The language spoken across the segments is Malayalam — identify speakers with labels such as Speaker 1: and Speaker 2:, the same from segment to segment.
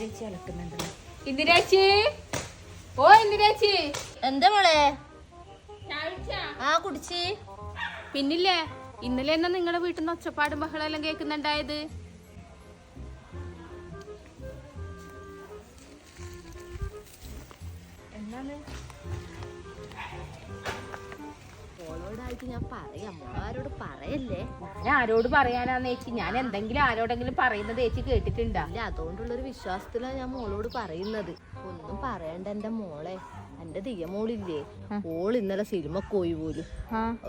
Speaker 1: ഇന്ദിരേച്ചി അലക്കുന്നുണ്ടല്ലോ. ഇന്ദിരേച്ചി. ഓ ഇന്ദിരേച്ചി.
Speaker 2: എന്താ മോളെ? ആ കുടിച്ച്.
Speaker 1: പിന്നില്ലേ? ഇന്നലെ എന്നാ നിങ്ങളുടെ വീട്ടിൽ നിന്ന് ഒച്ചപ്പാടും ബഹളം എല്ലാം കേൾക്കുന്നുണ്ടായത്?
Speaker 2: എന്താണ്? മോളോടായിട്ട് ഞാൻ പറയാം. മോളാരോട് പറയല്ലേ?
Speaker 1: ഞാൻ ആരോട് പറയാനാന്ന് ചേച്ചി? ഞാൻ എന്തെങ്കിലും ആരോടെങ്കിലും പറയുന്നത് ചേച്ചി കേട്ടിട്ടുണ്ടാ?
Speaker 2: അല്ല അതുകൊണ്ടുള്ളൊരു വിശ്വാസത്തിലാണ് ഞാൻ മോളോട് പറയുന്നത്. ഒന്നും പറയണ്ട എന്റെ മോളെ. എന്റെ തീയ മോളില്ലേ? ഓൾ ഇന്നലെ സിനിമ പോയി പോലും.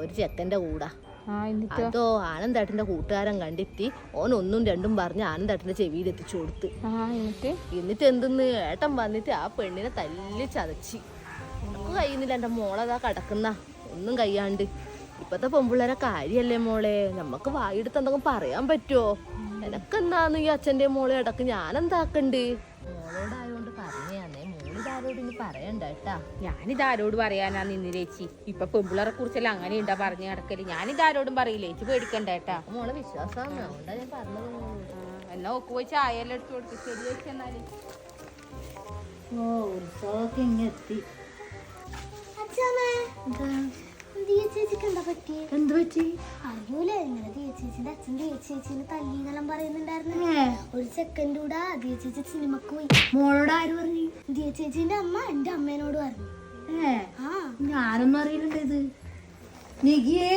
Speaker 2: ഒരു ചെക്കന്റെ കൂടാ. അതോ ആനന്ദേട്ടന്റെ കൂട്ടുകാരൻ കണ്ടെത്തി ഓൻ ഒന്നും രണ്ടും പറഞ്ഞ് ആനന്ദേട്ടന്റെ ചെവിയിൽ എത്തിച്ചു കൊടുത്ത്
Speaker 1: എന്നിട്ട്?
Speaker 2: എന്തെന്ന് ഏട്ടൻ വന്നിട്ട് ആ പെണ്ണിനെ തല്ലി ചതച്ചി. കഴിയുന്നില്ല എന്റെ മോളതാ കിടക്കുന്ന. ഒന്നും കഴിയാണ്ട്. ഇപ്പത്തെ പെമ്പിള്ളേരെ കാര്യല്ലേ മോളെ? നമുക്ക് വായെടുത്ത് എന്തെങ്കിലും പറയാൻ പറ്റുമോ എനക്കെന്താന്ന് ഈ അച്ഛന്റെ മോളെ ഇടയ്ക്ക് ഞാൻ എന്താക്കണ്ട് മോളോടായോണ്ട് പറഞ്ഞാന്നേ മോളിതാരോട് ഇനി പറയണ്ട കേട്ടാ.
Speaker 1: ഞാനിതാരോട് പറയാനാ നിന്ന് ചേച്ചി? ഇപ്പൊ പെമ്പിളറെ കുറിച്ചെല്ലാം അങ്ങനെ ഉണ്ടാ പറഞ്ഞു കിടക്കൽ ഞാനിതാരോടും പറയില്ല. ചേച്ചി പേടിക്കണ്ട കേട്ടാ.
Speaker 2: മോളെ വിശ്വാസമാണ് അതുകൊണ്ടാ ഞാൻ പറഞ്ഞത്.
Speaker 1: എന്നാ ഒക്കെ പോയി ചായ എല്ലാം കൊടുത്തു കൊടുക്കും. ശരി ചേച്ചി എന്നാൽ.
Speaker 2: ഓ ഉത്സവമൊക്കെ ഇങ്ങെത്തി
Speaker 3: ദിയ ചേച്ചിക്ക് എന്താ പറ്റി?
Speaker 2: എന്ത് പറ്റി?
Speaker 3: അറിയൂലേ ഇങ്ങനെ ചേച്ചിന്റെ അച്ഛൻ ചേച്ചിനെ തല്ലിന്നെല്ലാം പറയുന്നുണ്ടായിരുന്നു. ഒരു സെക്കൻഡ് കൂടെ ദിയ ചേച്ചി സിനിമക്ക് പോയി.
Speaker 2: മോളോട് ആര് പറഞ്ഞു?
Speaker 3: ദിയ ചേച്ചിന്റെ അമ്മ എന്റെ അമ്മേനോട് പറഞ്ഞു.
Speaker 2: ഞാനൊന്നും അറിയില്ല ഇത്. നികിയേ.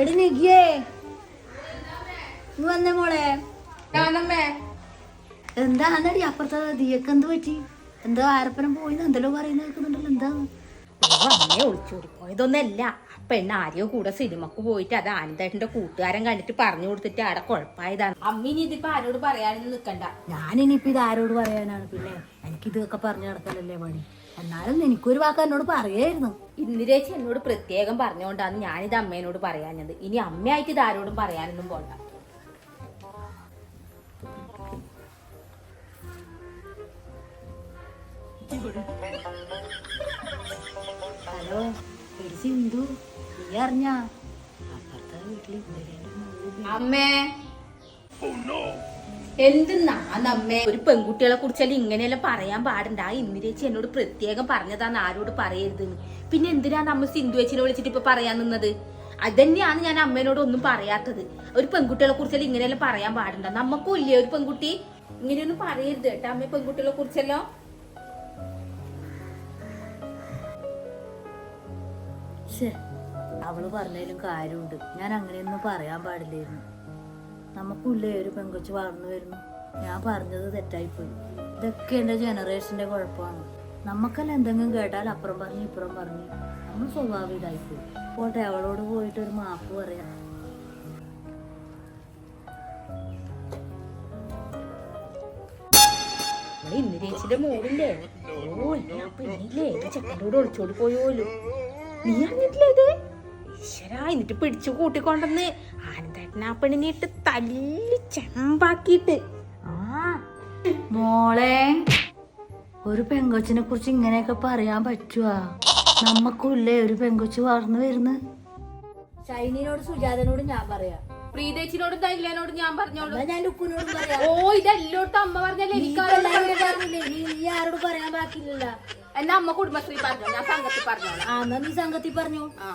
Speaker 2: എടി നികിയേ. നീ വന്നേ മോളെ.
Speaker 1: ഞാനമ്മേ.
Speaker 2: എന്താന്നടി അപ്പുറത്തെ ദിയക്ക് എന്ത് പറ്റി? എന്തോ ആരപ്പനം പോയി എന്തെല്ലോ പറയുന്ന കേൾക്കുന്നുണ്ടല്ലോ. എന്താ?
Speaker 1: അമ്മയെ ഒളിച്ചോടി പോയതൊന്നല്ല പെണ്ണ് ആരെയോ കൂടെ സിനിമക്ക് പോയിട്ട് അത് ആനന്ദേട്ടന്റെ കൂട്ടുകാരൻ കണ്ടിട്ട് പറഞ്ഞു കൊടുത്തിട്ട് അവിടെ കുഴപ്പമായതാണ്. അമ്മിനി ഇതിപ്പോ ആരോട് പറയാനൊന്നും നിക്കണ്ട.
Speaker 2: ഞാനിനിയിപ്പോ ഇത് ആരോട് പറയാനാണ്? പിന്നെ എനിക്ക് ഇതൊക്കെ പറഞ്ഞു നടക്കലല്ലേ പണി? എന്നാലും എനിക്കൊരു വാക്ക് എന്നോട് പറയായിരുന്നു.
Speaker 1: ഇന്ദിരേച്ചി എന്നോട് പ്രത്യേകം പറഞ്ഞുകൊണ്ടാണ് ഞാനിത് അമ്മേനോട് പറയാഞ്ഞത്. ഇനി അമ്മയായിട്ട് ഇത് ആരോടും പറയാനൊന്നും പോണ്ട.
Speaker 2: ഹലോ സിന്ധു. നീ അറിഞ്ഞ? അപ്പുറത്തെ വീട്ടിൽ
Speaker 1: അമ്മേ. എന്തെന്നാന്നമ്മേ ഒരു പെൺകുട്ടികളെ കുറിച്ചെല്ലാം ഇങ്ങനെയല്ല പറയാൻ പാടണ്ട. ആ ഇന്ദിരേച്ചി എന്നോട് പ്രത്യേകം പറഞ്ഞതാന്ന് ആരോട് പറയരുത് പിന്നെ എന്തിനാ നമ്മൾ സിന്ധു ചേച്ചിനെ വിളിച്ചിട്ട് ഇപ്പൊ പറയാൻ നിന്നത്? അതന്നെയാണ് ഞാൻ അമ്മേനോട് ഒന്നും പറയാത്തത്. ഒരു പെൺകുട്ടികളെ കുറിച്ചെല്ലാം ഇങ്ങനെയല്ല പറയാൻ പാടണ്ട. നമുക്കും ഇല്ലേ ഒരു പെൺകുട്ടി? ഇങ്ങനെയൊന്നും പറയരുത് കേട്ടോ അമ്മ പെൺകുട്ടികളെ കുറിച്ചല്ലോ.
Speaker 2: ശ്ശേ, അവൾ പറഞ്ഞതിലും കാര്യമുണ്ട്. ഞാൻ അങ്ങനെയൊന്നും പറയാൻ പാടില്ലായിരുന്നു. നമുക്കില്ലേ ഒരു പെങ്കൊച്ച് വളർന്നു വരുന്നു. ഞാൻ പറഞ്ഞത് തെറ്റായിപ്പോയി. ഇതൊക്കെ എന്റെ ജനറേഷന്റെ കുഴപ്പമാണ്. നമുക്കെല്ലാം എന്തെങ്കിലും കേട്ടാൽ അപ്പുറം പറഞ്ഞ് ഇപ്പുറം പറഞ്ഞ്. നമ്മൾ സ്വാഭാവികമായിപ്പോയി പോട്ടെ അവളോട് പോയിട്ട് ഒരു മാപ്പ് പറയാം.
Speaker 1: ഇന്ദിരേച്ചിന്റെ മോളില്ലേ? ഓ ഇല്ലേ ചെക്കന്റെ കൂടെ ഒളിച്ചോടി പോയോലു? നീ അറിഞ്ഞിട്ടില്ല ഇത്? ഈശ്വരാ എന്നിട്ട് പിടിച്ചു കൂട്ടിക്കൊണ്ടെന്ന് ആനന്ദേട്ടൻ ആ പെണ്ണിനെ ഇട്ട് തല്ലി ചെമ്പാക്കിയിട്ട്. ആ.
Speaker 2: മോളെ ഒരു പെങ്കൊച്ചിനെ കുറിച്ച് ഇങ്ങനെയൊക്കെ പറയാൻ പറ്റുവാ? നമ്മക്കുല്ലേ ഒരു പെങ്കൊച്ച് വളർന്നു വരുന്നു? ഷൈനിനോട് സുജാതനോട് ഞാൻ പറയാം.
Speaker 1: പ്രീതേച്ചിനോടും തൈലേനോടും ഞാൻ പറഞ്ഞോളൂ.
Speaker 2: ഞാൻ ലുക്കുനോട് പറയാം.
Speaker 1: ഓ ഇതെല്ലോട്ടും അമ്മ പറഞ്ഞല്ലേ?
Speaker 2: നീ ആരോട്
Speaker 1: എന്നാ അമ്മ കുടുംബശ്രീ പറഞ്ഞു? ഞാൻ സംഘത്തിൽ പറഞ്ഞോളാം.
Speaker 2: ആ എന്നാ നീ സംഘത്തിൽ പറഞ്ഞു?
Speaker 1: ആ.